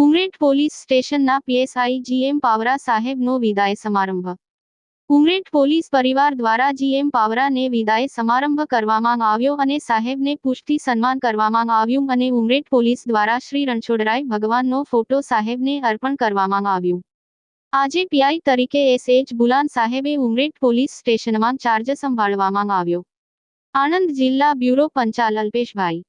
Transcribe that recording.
Police સ્ટેશનના PSI G M Pawara સાહેબનો વિદાય સમારંભ. ઉમરેઠ પોલીસ પરિવાર દ્વારા જીએમ પાવરાને વિદાય સમારંભ કરવામાં આવ્યો અને સાહેબને પુષ્ટિ સન્માન કરવામાં આવ્યું અને ઉમરેઠ પોલીસ દ્વારા શ્રી રણછોડરાય ભગવાનનો ફોટો સાહેબને અર્પણ કરવામાં આવ્યું. આજે પીઆઈ તરીકે એસએચ બુલાન સાહેબે ઉમરેઠ પોલીસ સ્ટેશનમાં ચાર્જ સંભાળવામાં આવ્યો. આણંદ જિલ્લા બ્યુરો પંચાલ અલ્પેશભાઈ.